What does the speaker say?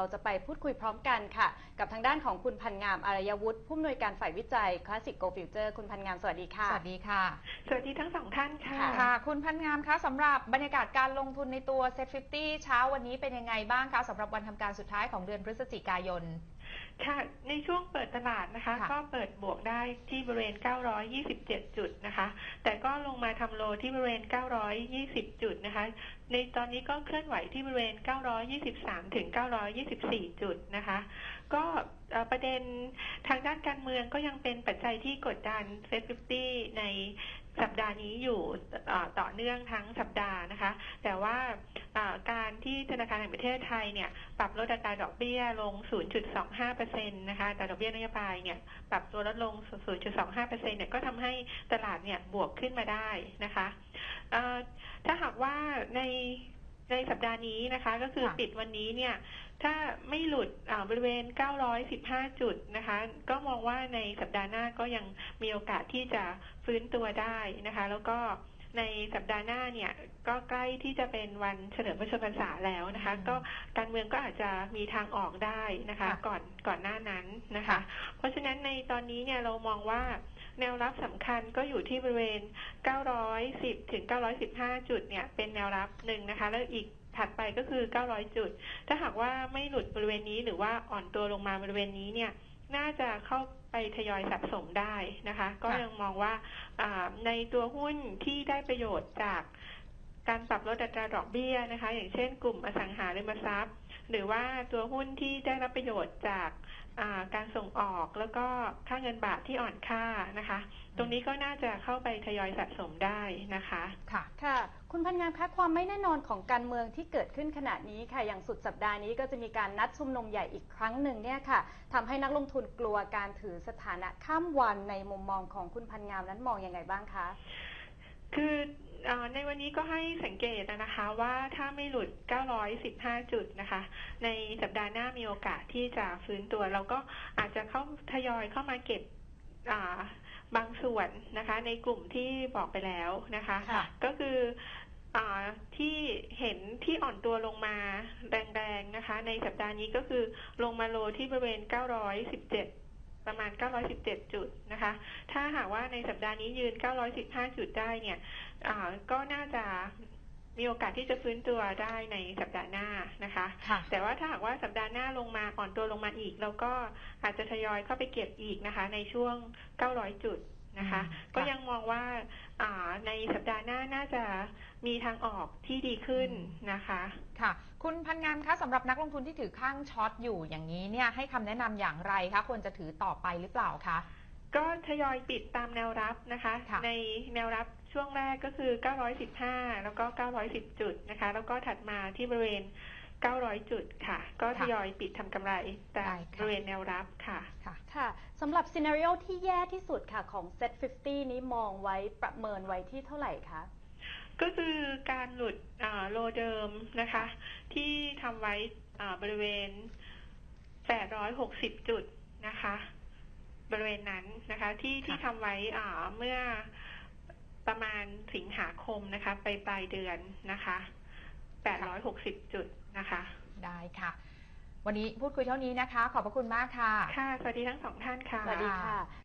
เราจะไปพูดคุยพร้อมกันค่ะ กับทางด้านของคุณพันงามอารยวุฒิผู้อำนวยการฝ่ายวิจัย Classic Go Future คุณพันงามสวัสดีค่ะ สวัสดีค่ะ สวัสดีทั้งสองท่านค่ะค่ะค่ะคุณพันงามคะสำหรับบรรยากาศการลงทุนในตัว Set 50เช้าวันนี้เป็นยังไงบ้างคะสำหรับวันทำการสุดท้ายของเดือนพฤศจิกายน ค่ะ ในช่วงเปิดตลาดนะคะค่ะก็เปิดบวกได้ที่บริเวณ 927 จุดนะคะ แต่ก็ลงมาทำโลที่บริเวณ 920 จุดนะคะ ในตอนนี้ก็เคลื่อนไหวที่บริเวณ 923 ถึง 924 จุดนะคะ ก็เอ่อประเด็นทางด้านการเมืองก็ยังเป็นปัจจัยที่กดดันเซ็ต50ใน สัปดาห์นี้อยู่ต่อเนื่องทั้งสัปดาห์นะคะ แต่ว่าการที่ธนาคารแห่งประเทศไทยเนี่ยปรับลดอัตราดอกเบี้ยลง 0.25%นะคะอัตราดอกเบี้ยนโยบายเนี่ยปรับตัวลดลง 0.25%เนี่ยก็ทำให้ตลาดเนี่ยบวกขึ้นมาได้นะคะถ้าหากว่าใน ในสัปดาห์นี้นะคะ ก็คือค่ะปิดวันนี้เนี่ย ถ้าไม่หลุดอ่าบริเวณ 915 จุดนะคะ ก็มองว่าในสัปดาห์หน้าก็ยังมีโอกาสที่จะฟื้นตัวได้นะคะ แล้วก็ในสัปดาห์หน้าเนี่ยก็ใกล้ที่จะเป็นวันเฉลิมพระชนมพรรษาแล้วนะคะอืมก็การเมืองก็อาจจะมีทางออกได้นะคะค่ะก่อนก่อนหน้านั้นนะคะค่ะเพราะฉะนั้นในตอนนี้เนี่ยเรามองว่า แนวรับสำคัญก็อยู่ที่บริเวณ 910 ถึง 915 จุดเนี่ย เป็นแนวรับหนึ่งนะคะ แล้วอีกถัดไปก็คือ 900 จุด ถ้าหากว่าไม่หลุดบริเวณนี้หรือว่าอ่อนตัวลงมาบริเวณนี้เนี่ย น่าจะเข้าไปทยอยสะสมได้นะคะ ก็ยังมองว่าอ่าในตัวหุ้นที่ได้ประโยชน์จากการปรับลดอัตราดอกเบี้ยนะคะ อย่างเช่นกลุ่มอสังหาริมทรัพย์ หรือว่าตัวหุ้นที่ได้รับประโยชน์จากอ่าการส่งออกแล้วก็ค่าเงินบาทที่อ่อนค่านะคะ ตรงนี้ก็น่าจะเข้าไปทยอยสะสมได้นะคะค่ะค่ะ คุณพันงามคะความไม่แน่นอนของการเมืองที่เกิดขึ้นขณะนี้ค่ะอย่างสุดสัปดาห์นี้ก็จะมีการนัดชุมนุมใหญ่อีกครั้งหนึ่งเนี่ยค่ะทำให้นักลงทุนกลัวการถือสถานะข้ามวันในมุมมองของคุณพันงามนั้นมองยังไงบ้างคะ คือเออ ในวันนี้ก็ให้สังเกตนะคะว่าถ้าไม่หลุด 915 จุดนะคะ ในสัปดาห์หน้ามีโอกาสที่จะฟื้นตัว เราก็อาจจะเข้าทยอยเข้ามาเก็บอ่าบางส่วนนะคะ ในกลุ่มที่บอกไปแล้วนะคะค่ะก็คืออาที่เห็นที่อ่อนตัวลงมาแรงๆนะคะ ในสัปดาห์นี้ก็คือลงมาโลที่บริเวณ 917 ประมาณ 917 จุดนะคะ ถ้าหากว่าในสัปดาห์นี้ยืน 915 จุดได้เนี่ยอ่าก็น่าจะมีโอกาสที่จะฟื้นตัวได้ในสัปดาห์หน้านะคะค่ะแต่ว่าถ้าหากว่าสัปดาห์หน้าลงมาอ่อนตัวลงมาอีก เราก็อาจจะทยอยเข้าไปเก็บอีกนะคะ ในช่วง 900 จุดนะคะอืมก็ค่ะยังมองว่าอ่าในสัปดาห์หน้าน่าจะ มีทางออกที่ดีขึ้นนะคะ ค่ะ คุณพันงามคะสำหรับนักลงทุนที่ถือข้างช็อตอยู่อย่างนี้เนี่ยให้คำแนะนำอย่างไรคะควรจะถือต่อไปหรือเปล่าคะก็ทยอยปิดตามแนวรับนะคะค่ะในแนวรับช่วงแรกก็คือ 915 แล้วก็ 910 จุดนะคะ แล้วก็ถัดมาที่บริเวณ 900 จุดค่ะ ก็ทยอยปิดทำกำไรแต่ได้ค่ะบริเวณแนวรับค่ะค่ะค่ะสำหรับซีนารีโอที่แย่ที่สุดค่ะของ Set 50 นี้มองไว้ประเมินไว้ที่เท่าไหร่คะ ก็คือการหลุดอ่าโลเดิมนะคะ ที่ทำไว้อ่าบริเวณ 860 จุดนะคะ บริเวณนั้นนะคะ ที่ที่ทำไว้อ่าเมื่อประมาณสิงหาคมนะคะไปปลายเดือนนะคะ 860 จุดนะคะ ได้ค่ะ วันนี้พูดคุยเท่านี้นะคะ ขอบพระคุณมากค่ะ ค่ะ สวัสดีทั้งสองท่านค่ะ สวัสดีค่ะ